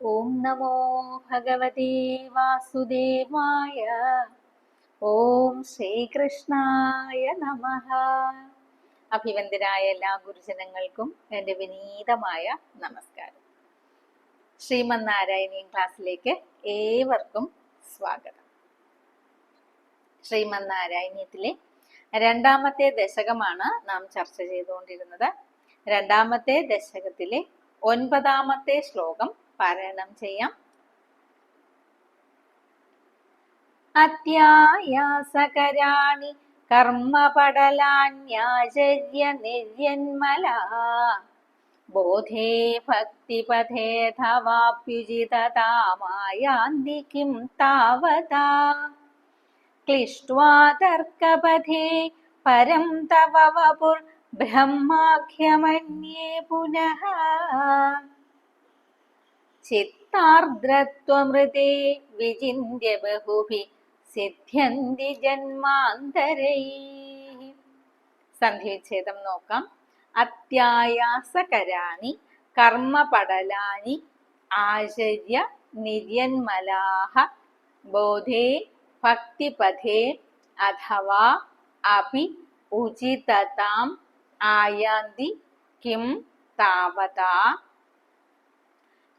ഓം നമോ ഭഗവതേ വാസുദേവായ. ഓം ശ്രീകൃഷ്ണായ നമ. അഭിവന്ദരായ എല്ലാ ഗുരുജനങ്ങൾക്കും എന്റെ വിനീതമായ നമസ്കാരം. ശ്രീമന്നാരായണീയം ക്ലാസ്സിലേക്ക് ഏവർക്കും സ്വാഗതം. ശ്രീമന്നാരായണീയത്തിലെ രണ്ടാമത്തെ ദശകമാണ് നാം ചർച്ച ചെയ്തുകൊണ്ടിരുന്നത്. രണ്ടാമത്തെ ദശകത്തിലെ ഒൻപതാമത്തെ ശ്ലോകം പാരായണം ചെയ്യാം. അത്യായാസകരാണി കർമ്മപടലാന്യാചര്യ നിർയന്മല ബോധേ ഭക്തിപഥേധവാപ്യുചിതതാമായാന്തി കിം താവതാ. ക്ലിഷ്ട്വാ തർക്കപഥേ പരം തവ വപുർ ബ്രഹ്മാഖ്യമന്യേ പുനഃ. ചിത്താർദ്രത്വമൃതേ വിചിന്യ ബഹുഭി സിദ്ധ്യന്തി ജന്മാന്തരൈ. സന്ധിവിച്ഛേദം നോക്കാം. അത്യായാസകരാണി കർമ്മപടലാനി ആചര്യ നിര്യന്മലാഹ ബോധേ ഭക്തിപഥേ അഥവാ അപി ഉചിതതാം ആയാന്തി കിം താവതാ.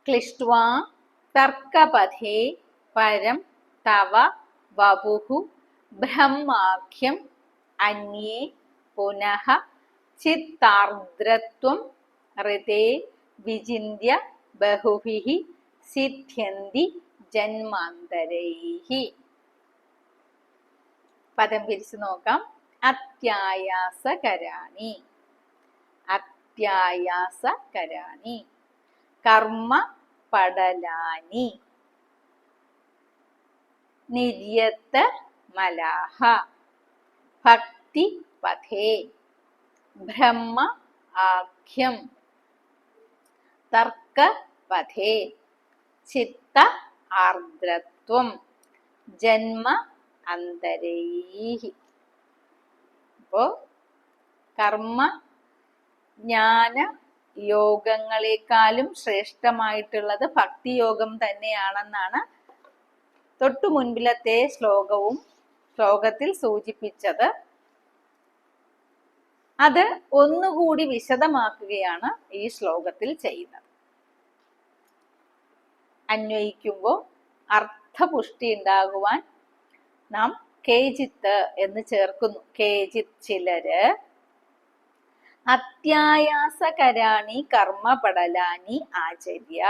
ക്ലിഷ്ട്വാ തർക്കപഥേ പരം തവ വപുഹു ബ്രഹ്മാഖ്യം അന്യേ പുനഃ ചിത്താർദ്രത്വം ഹൃദേ വിചിന്യ ബഹുഭി സിദ്ധ്യന്തി ജന്മാന്തരൈः. പദം പിരിച്ചു നോക്കാം. അത്യായാസകരാണി. അത്യായാസകരാണി. കർമ്മ പടലാനി നിര്യത്ത മലാഹ. ഭക്തി പഥേ ബ്രഹ്മ ആഖ്യം. തർക്ക പഥേ ചിത്ത ആർദ്രത്വം. ജന്മ അന്തരൈഹി. അപ്പോ കർമ്മ ജ്ഞാന യോഗങ്ങളെക്കാളും ശ്രേഷ്ഠമായിട്ടുള്ളത് ഭക്തിയോഗം തന്നെയാണെന്നാണ് തൊട്ടു മുൻപിലത്തെ ശ്ലോകവും ശ്ലോകത്തിൽ സൂചിപ്പിച്ചത്. അത് ഒന്നുകൂടി വിശദമാക്കുകയാണ് ഈ ശ്ലോകത്തിൽ ചെയ്യുന്നത്. അന്വയിക്കുമ്പോൾ അർത്ഥപുഷ്ടി ഉണ്ടാകുവാൻ നാം കേജിത്ത് എന്ന് ചേർക്കുന്നു. കേജിത് ചിലര് അത്യായാസകരാണി കർമ്മപടലാനി ആചര്യ.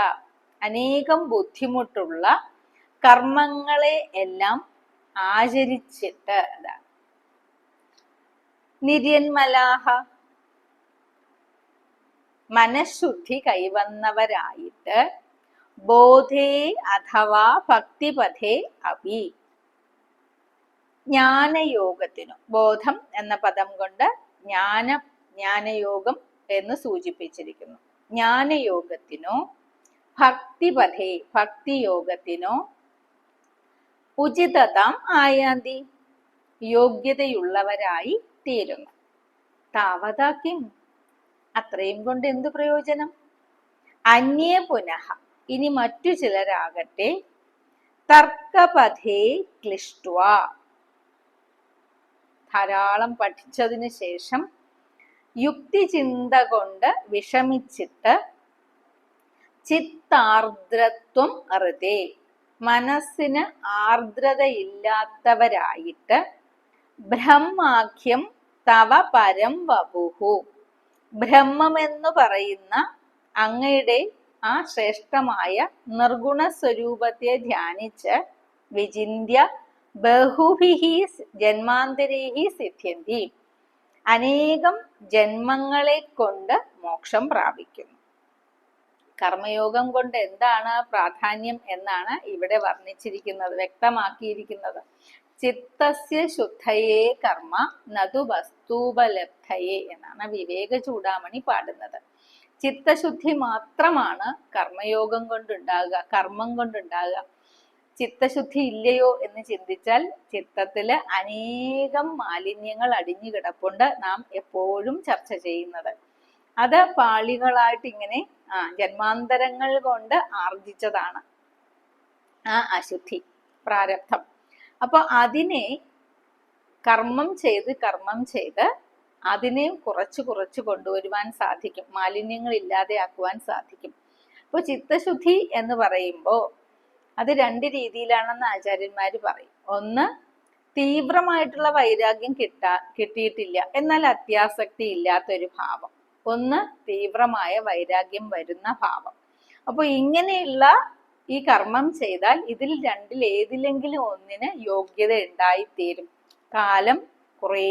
അനേകം ബുദ്ധിമുട്ടുള്ള കർമ്മങ്ങളെ എല്ലാം ആചരിച്ചിട്ട് അതാണ് നിര്യന്മലാഹ മനഃശുദ്ധി കൈവന്നവരായിട്ട് ബോധേ അഥവാ ഭക്തിപഥേ അപി ജ്ഞാനയോഗത്തിനു ബോധം എന്ന പദം കൊണ്ട് ജ്ഞാനം ജ്ഞാനയോഗം എന്ന് സൂചിപ്പിച്ചിരിക്കുന്നു. ജ്ഞാനയോഗത്തിനോ ഭക്തിപഥേ ഭക്തിയോഗത്തിനോ ഉചിതതാം ആയാന്തി യോഗ്യതയുള്ളവരായി തീരുന്നു. താവതാക്കിം അത്രയും കൊണ്ട് എന്തു പ്രയോജനം? അന്യേ പുനഃ ഇനി മറ്റു ചിലരാകട്ടെ തർക്കപഥേ ക്ലിഷ്ട്വ. ധാരാളം പഠിച്ചതിന് ശേഷം യുക്തിചിന്ത കൊണ്ട് വിഷമിച്ചിട്ട് ചിത്താർദ്രത്വം അറുതേ. മനസ്സിന് ആർദ്രതയില്ലാത്തവരായിട്ട് ബ്രഹ്മാഖ്യം തവ പരം വപുഹു. ബ്രഹ്മമെന്നു പറയുന്ന അങ്ങയുടെ ആ ശ്രേഷ്ഠമായ നിർഗുണ സ്വരൂപത്തെ ധ്യാനിച്ച് വിചിന്യ ബഹുഭിഹി ജന്മാന്തരേഹി സിദ്ധ്യന്തി. അനേകം ജന്മങ്ങളെ കൊണ്ട് മോക്ഷം പ്രാപിക്കുന്നു. കർമ്മയോഗം കൊണ്ട് എന്താണ് പ്രാധാന്യം എന്നാണ് ഇവിടെ വർണിച്ചിരിക്കുന്നത് വ്യക്തമാക്കിയിരിക്കുന്നത്. ചിത്തസ്യ ശുദ്ധയേ കർമ്മ നതു വസ്തൂപലബ്ധയേ എന്നാണ് വിവേക ചൂടാമണി പാടുന്നത്. ചിത്തശുദ്ധി മാത്രമാണ് കർമ്മയോഗം കൊണ്ടുണ്ടാകുക കർമ്മം കൊണ്ടുണ്ടാകുക. ചിത്തശുദ്ധി ഇല്ലയോ എന്ന് ചിന്തിച്ചാൽ ചിത്തത്തിൽ അനേകം മാലിന്യങ്ങൾ അടിഞ്ഞു കിടപ്പുണ്ട് നാം എപ്പോഴും ചർച്ച ചെയ്യുന്നത്. അത് പാളികളായിട്ട് ഇങ്ങനെ ആ ജന്മാന്തരങ്ങൾ കൊണ്ട് ആർജിച്ചതാണ് ആ അശുദ്ധി പ്രാരബ്ധം. അപ്പൊ അതിനെ കർമ്മം ചെയ്ത് കർമ്മം ചെയ്ത് അതിനെ കുറച്ച് കുറച്ച് കൊണ്ടുവരുവാൻ സാധിക്കും മാലിന്യങ്ങൾ ഇല്ലാതെയാക്കുവാൻ സാധിക്കും. അപ്പോൾ ചിത്തശുദ്ധി എന്ന് പറയുമ്പോൾ അത് രണ്ട് രീതിയിലാണെന്ന് ആചാര്യന്മാര് പറയും. ഒന്ന് തീവ്രമായിട്ടുള്ള വൈരാഗ്യം കിട്ടാ കിട്ടിയിട്ടില്ല. എന്നാൽ അത്യാസക്തി ഇല്ലാത്തൊരു ഭാവം. ഒന്ന് തീവ്രമായ വൈരാഗ്യം വരുന്ന ഭാവം. അപ്പോൾ ഇങ്ങനെയുള്ള ഈ കർമ്മം ചെയ്താൽ ഇതിൽ രണ്ടിൽ ഏതിലെങ്കിലും ഒന്നിന് യോഗ്യത ഉണ്ടായിത്തീരും. കാലം കുറേ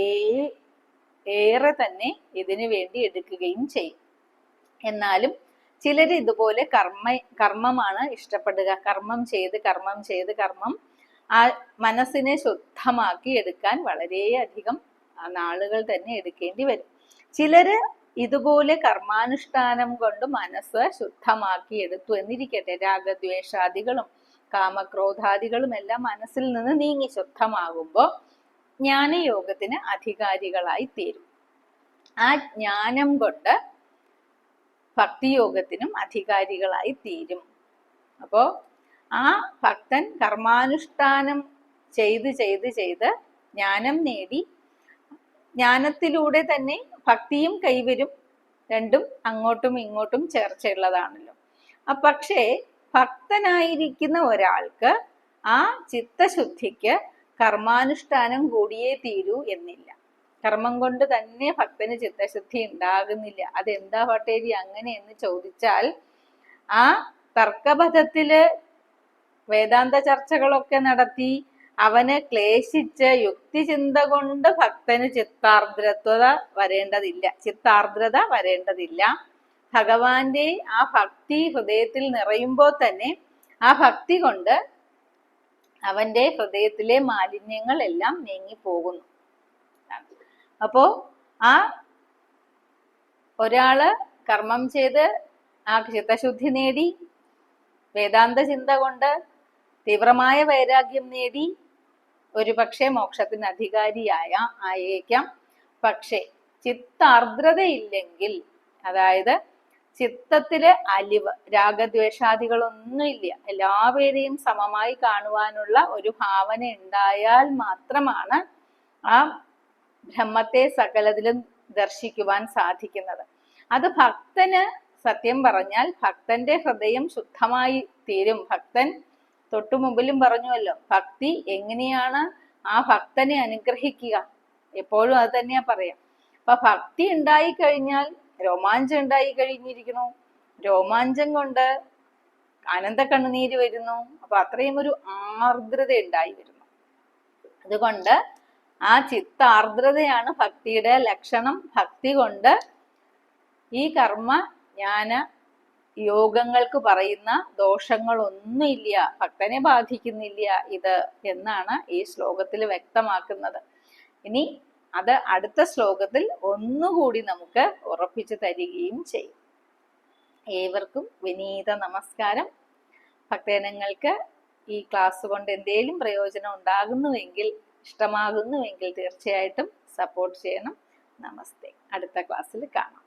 ഏറെ തന്നെ ഇതിനു വേണ്ടി എടുക്കുകയും ചെയ്യും. എന്നാലും ചിലർ ഇതുപോലെ കർമ്മ കർമ്മമാണ് ഇഷ്ടപ്പെടുക. കർമ്മം ചെയ്ത് കർമ്മം ചെയ്ത് കർമ്മം ആ മനസ്സിനെ ശുദ്ധമാക്കി എടുക്കാൻ വളരെയധികം നാളുകൾ തന്നെ എടുക്കേണ്ടി വരും. ചിലര് ഇതുപോലെ കർമാനുഷ്ഠാനം കൊണ്ട് മനസ്സ് ശുദ്ധമാക്കി എടുത്തു എന്നിരിക്കട്ടെ. രാഗദ്വേഷാദികളും കാമക്രോധാദികളും എല്ലാം മനസ്സിൽ നിന്ന് നീങ്ങി ശുദ്ധമാകുമ്പോൾ ജ്ഞാനയോഗത്തിന് അധികാരികളായി തീരും. ആ ജ്ഞാനം കൊണ്ട് ഭക്തിയോഗത്തിനും അധികാരികളായി തീരും. അപ്പോ ആ ഭക്തൻ കർമാനുഷ്ഠാനം ചെയ്ത് ചെയ്ത് ചെയ്ത് ജ്ഞാനം നേടി ജ്ഞാനത്തിലൂടെ തന്നെ ഭക്തിയും കൈവരും രണ്ടും അങ്ങോട്ടും ഇങ്ങോട്ടും ചേർച്ചയുള്ളതാണല്ലോ. പക്ഷേ ഭക്തനായിരിക്കുന്ന ഒരാൾക്ക് ആ ചിത്തശുദ്ധിക്ക് കർമാനുഷ്ഠാനം കൂടിയേ തീരൂ എന്നില്ല. കർമ്മം കൊണ്ട് തന്നെ ഭക്തന് ചിത്തശുദ്ധി ഉണ്ടാകുന്നില്ല. അതെന്താ പട്ടേരി? അങ്ങനെ എന്ന് ചോദിച്ചാൽ ആ തർക്കപഥത്തിൽ വേദാന്ത ചർച്ചകളൊക്കെ നടത്തി അവനെ ക്ലേശിച്ച് യുക്തിചിന്ത കൊണ്ട് ഭക്തന് ചിത്താർദ്രത്വത വരേണ്ടതില്ല. ചിത്താർദ്രത വരേണ്ടതില്ല. ഭഗവാന്റെ ആ ഭക്തി ഹൃദയത്തിൽ നിറയുമ്പോൾ തന്നെ ആ ഭക്തി കൊണ്ട് അവന്റെ ഹൃദയത്തിലെ മാലിന്യങ്ങൾ എല്ലാം നീങ്ങിപ്പോകുന്നു. അപ്പോ ആ ഒരാൾ കർമ്മം ചെയ്ത് ആ ചിത്തശുദ്ധി നേടി വേദാന്ത ചിന്ത കൊണ്ട് തീവ്രമായ വൈരാഗ്യം നേടി ഒരു പക്ഷേ മോക്ഷത്തിന് അധികാരിയായ ആയേക്കാം. പക്ഷേ ചിത്താർദ്രതയില്ലെങ്കിൽ അതായത് ചിത്തത്തിലെ അലിവ് രാഗദ്വേഷാദികളൊന്നുമില്ല എല്ലാവരെയും സമമായി കാണുവാനുള്ള ഒരു ഭാവന ഉണ്ടായാൽ മാത്രമാണ് ആ ബ്രഹ്മത്തെ സകലത്തിലും ദർശിക്കുവാൻ സാധിക്കുന്നത്. അത് ഭക്തന് സത്യം പറഞ്ഞാൽ ഭക്തന്റെ ഹൃദയം ശുദ്ധമായി തീരും. ഭക്തൻ തൊട്ടു മുമ്പിലും പറഞ്ഞുവല്ലോ ഭക്തി എങ്ങനെയാണ് ആ ഭക്തനെ അനുഗ്രഹിക്കുക? എപ്പോഴും അത് തന്നെയാ പറയാം. അപ്പൊ ഭക്തി ഉണ്ടായി കഴിഞ്ഞാൽ രോമാഞ്ചം ഉണ്ടായി കഴിഞ്ഞിരിക്കുന്നു രോമാഞ്ചം കൊണ്ട് അനന്ത കണ്ണുനീര് വരുന്നു. അപ്പൊ അത്രയും ഒരു ആർദ്രത ഉണ്ടായി വരുന്നു. അതുകൊണ്ട് ആ ചിത്ത ആർദ്രതയാണ് ഭക്തിയുടെ ലക്ഷണം. ഭക്തി കൊണ്ട് ഈ കർമ്മ ജ്ഞാന യോഗങ്ങൾക്ക് പറയുന്ന ദോഷങ്ങളൊന്നുമില്ല. ഭക്തനെ ബാധിക്കുന്നില്ല ഇത് എന്നാണ് ഈ ശ്ലോകത്തിൽ വ്യക്തമാക്കുന്നത്. ഇനി അത് അടുത്ത ശ്ലോകത്തിൽ ഒന്നുകൂടി നമുക്ക് ഉറപ്പിച്ചു തരികയും ചെയ്യും. ഏവർക്കും വിനീത നമസ്കാരം. ഭക്തജനങ്ങൾക്ക് ഈ ക്ലാസ് കൊണ്ട് എന്തെങ്കിലും പ്രയോജനം ഉണ്ടാകുന്നുവെങ്കിൽ ഇഷ്ടമാകുന്നുവെങ്കിൽ തീർച്ചയായിട്ടും സപ്പോർട്ട് ചെയ്യണം. നമസ്തേ. അടുത്ത ക്ലാസ്സിൽ കാണാം.